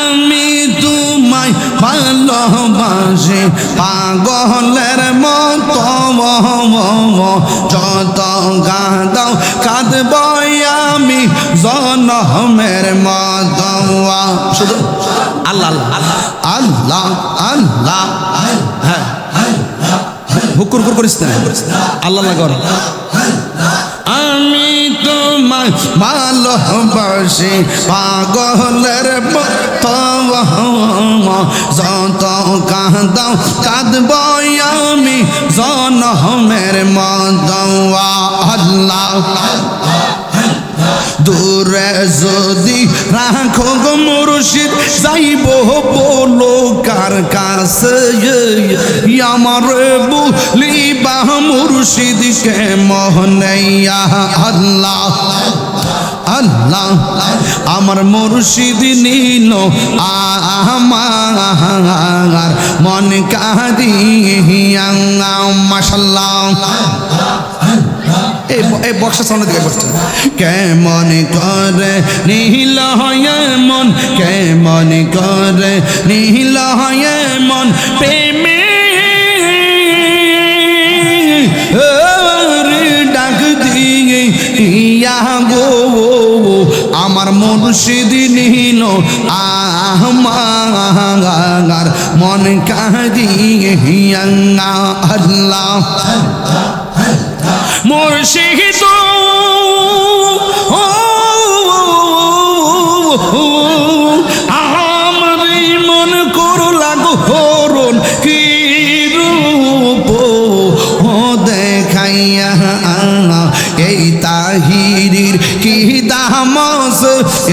আমি তোমায় ভালোবাসি, পাগলের মতো, যত কাঁদাও কাঁদব আমি জনমের মতো। শুধু আল্লাহ আল্লাহ আল্লাহ হ্যাঁ হুকুর হুকুর করিস না। আল্লাহ কর। আমি তোমায় ভালোবাসি, পাগলের যত কাঁদাও কাঁদব আমি। জনমের মতো আল্লাহ। দূরে যদি রাখো গো মুর্শিদ, যাইব বলো কার কাছে। আমার বুলিবা মুর্শিদ কে মোহনাইয়া আল্লাহ। আল্লাহ, আমার মুর্শিদ নিল আমার, মন এই বক্সের সামনে দিকে বসছে। কেমন করে নীল হয় মন কেমন করে নীল হয় মন প্রেমে মুর্শিদ নীল আমার মন কাঁদিয়ে আল্লাহ। মুর্শিদ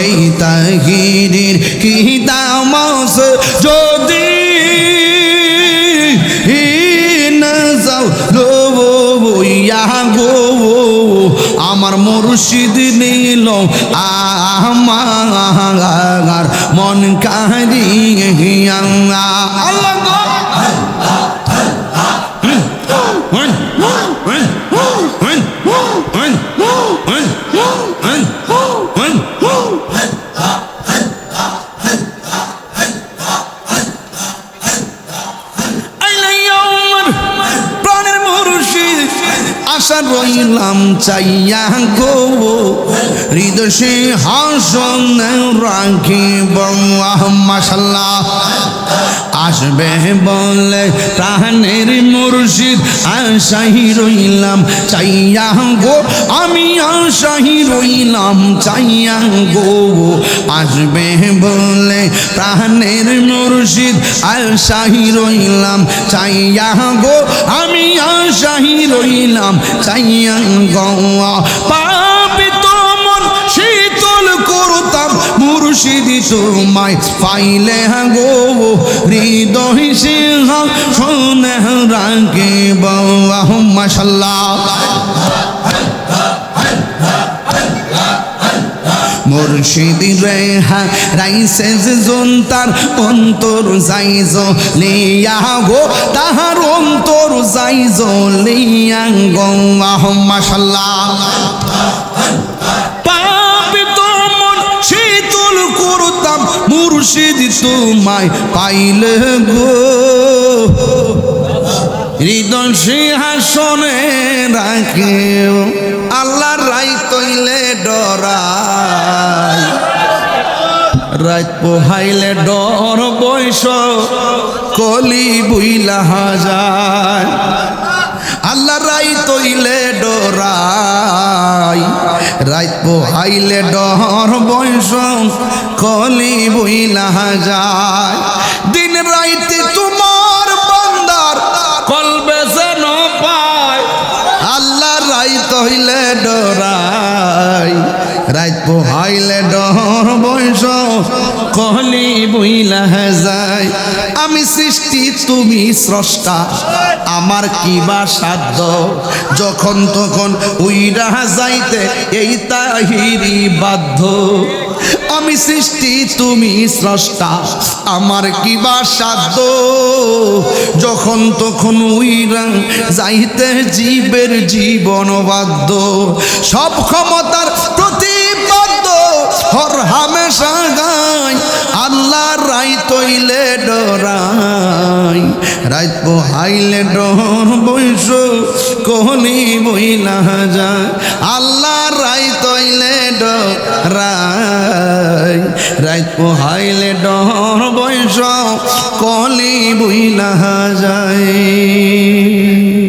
এই তাহিরির কি দামস যদি যাও ইয়া গো, আমার মুর্শিদ নিল আমার মন কাহিয়া আল্লাহ। রইলাম চাইয়া গো হৃদয় হাসন রাখি রাখিব মাসাল্লাহ আসবে বলে প্রাণের মুর্শিদ আশাহি রইলাম, চাইয়া গো, আমি আশাহি রইলাম, চাইয়া গো, আসবে বলে প্রাণের মুর্শিদ আশাহি রইলাম, চাইয়া গো, আমি আশাহি রইলাম, চাইয়া গো পাপি মুর্শিদি তোমায় পাইলে গো হৃদয় সিংহ শোনে রাগে বাবা মাসাল্লাহ মুর্শিদি রেহা রাইসে যে জন্তার অন্তর যাইজ, লিয়া গো তাহার অন্তর যাইজ, লিয়া গো মাশাল্লাহ। পাপিত তোমায় পাইলে গো। হৃদয় সিংহাসনে রাখে আল্লাহ রাই তৈলে ডরাই। রাত পোহাইলে ডর বৈশ, কলি বুইলা যায় আল্লাহ রাই তৈলে ডরাই। রাত পোহাইলে ডর বৈশ কলি বুইলা যায়। দিন রাইতে তোমার বান্দার কলবে যেন পায়। আল্লাহ রাই তহিলে ডরাই। রাত পোহাইলে ডর বৈশ কহলি বইলা যায়। আমি সৃষ্টি, তুমি স্রষ্টা। আমার কি বা সাধ্য? যখন তখন উইরা যাইতে এই তাহিরি বাধ্য। আমি সৃষ্টি, তুমি স্রষ্টা। আমার কি বা সাধ্য? যখন তখন উইরা যাইতে জীবের জীবন বাধ্য। সব ক্ষমতার হর হামেশা গায় আল্লাহ রাই তৈলে ডরাই। রাত পোহাইলে বৈশ, কোহলি বইলা যায়, আল্লাহ রাই তৈলে ডরাই। রাত পোহাইলে ডর বৈশ কলি বইলা যায়।